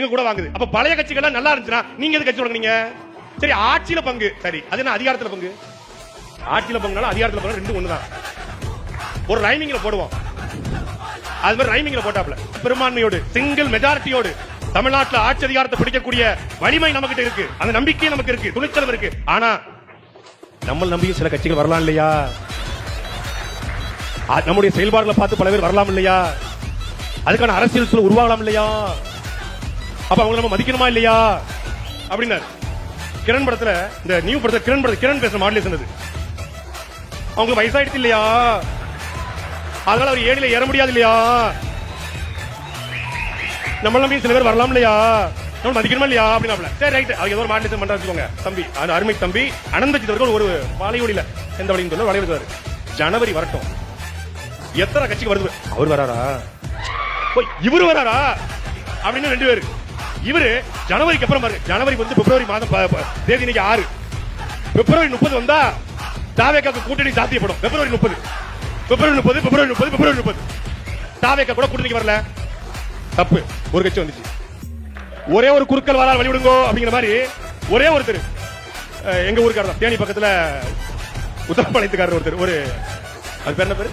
எங்க கூட வாங்குது. அப்ப பழைய கட்சிகள் நல்லா இருந்துச்சுன்னா நீங்க எது கட்சி தொடங்குனீங்க? சரி ஆட்சியில பங்கு. சரி அது என்ன அதிகாரத்துல பங்கு? ஆட்சியில பங்குனாலும் அதிகாரத்துல பங்கு ரெண்டு ஒண்ணுதான். ஒரு ரைமிங்ல போடுவோம். அது மாதிரி ரைமிங்ல போட்டாப்ல பெரும்பான்மையோடு சிங்கிள் மெஜாரிட்டியோடு தமிழ்நாட்டுல ஆட்சி அதிகாரத்தை பிடிக்கக்கூடிய வலிமை நமக்கிட்ட இருக்கு. அந்த நம்பிக்கை நமக்கு இருக்கு. துணிச்சலும் இருக்கு. ஆனா நம்ம நம்பியும் சில கட்சிகள் வரலாம் இல்லையா? நம்முடைய செயல்பாடுகளை பார்த்து பல பேர் வரலாம் இல்லையா? அதுக்கான அரசியல் சூழல் உருவாகலாம் இல்லையா? அப்ப அவங்க நம்ம மதிக்கணுமா இல்லையா? அப்படின்னாரு. கிரண் படத்துல இந்த நியூ படத்துல கிரண் படத்துல கிரண் பேசுற மாடலே அது அவங்களுக்கு வயசாயிடுச்சு இல்லையா? அதனால அவர் ஏழில ஏற முடியாது இல்லையா? நம்ம சில பேர் வரலாம் இல்லையா? நம்ம மதிக்கணுமா இல்லையா? அப்படின்னு சரி ரைட் அவங்க ஏதோ ஒரு மாடலேஷன் பண்றா வச்சுக்கோங்க. தம்பி அந்த அருமை தம்பி அனந்தஜித் அவர்கள் ஒரு வாழையோடியில எந்த வழின்னு சொல்ல வளையிருக்காரு ஜனவரி வரட்டும். எத்தனை கட்சிக்கு வருது? அவர் வராரா? ஓ, இவரு வராரா? அப்படின்னு ரெண்டு பேரு. இவரு ஜனவரிக்கு அப்புறம் பாரு. ஜனவரி வந்து பிப்ரவரி மாதம் தேதி இன்னைக்கு ஆறு. பிப்ரவரி முப்பது வந்தா தாவேக்காக்கு கூட்டணி சாத்தியப்படும். பிப்ரவரி முப்பது. பிப்ரவரி முப்பது பிப்ரவரி முப்பது பிப்ரவரி முப்பது. தாவேக்கா கூட கூட்டணிக்கு வரல. தப்பு. ஒரு கட்சி வந்துச்சு. ஒரே ஒரு குறுக்கல் வரால் வழிவிடுங்கோ அப்படிங்கிற மாதிரி ஒரே ஒருத்தர். எங்க ஊருக்காரர் தான். தேனி பக்கத்துல உத்தரப்பாளையத்துக்காரர் ஒருத்தர். ஒரு அது பேர் என்ன பேரு?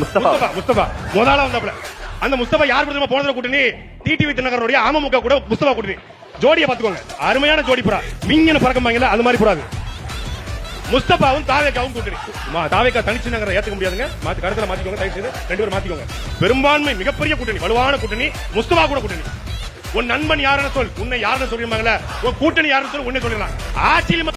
முஸ்தபா. முஸ்தபா முஸ்தபா. முதலா வந்தாப்ல அந்த முஸ்தபா யார் போனதுல கூட்டணி? டிடிவி தினகரனுடைய அமமுக கூட முஸ்தபா கூட்டணி ஜோடியை பாத்துக்கோங்க அருமையான ஜோடி புறா. மிங்கன பறக்கமாங்கல அது மாதிரி புறாது முஸ்தபாவும் தாவேக்காவும் கூட்டணி தாவேக்கா தனிச்சு நகரம் ஏத்துக்க முடியாதுங்க. மாத்தி கருத்துல மாத்திக்கோங்க தயவு செய்து. ரெண்டு பேரும் மாத்திக்கோங்க. பெரும்பான்மை மிகப்பெரிய கூட்டணி வலுவான கூட்டணி முஸ்தபா கூட கூட்டணி. உன் நண்பன் யாருன்னு சொல். உன்னை யாருன்னு சொல்லிருப்பாங்கல்ல உன் கூட்டணி யாருன்னு சொல் உன்னை சொல்லிடலாம். ஆட்சியில்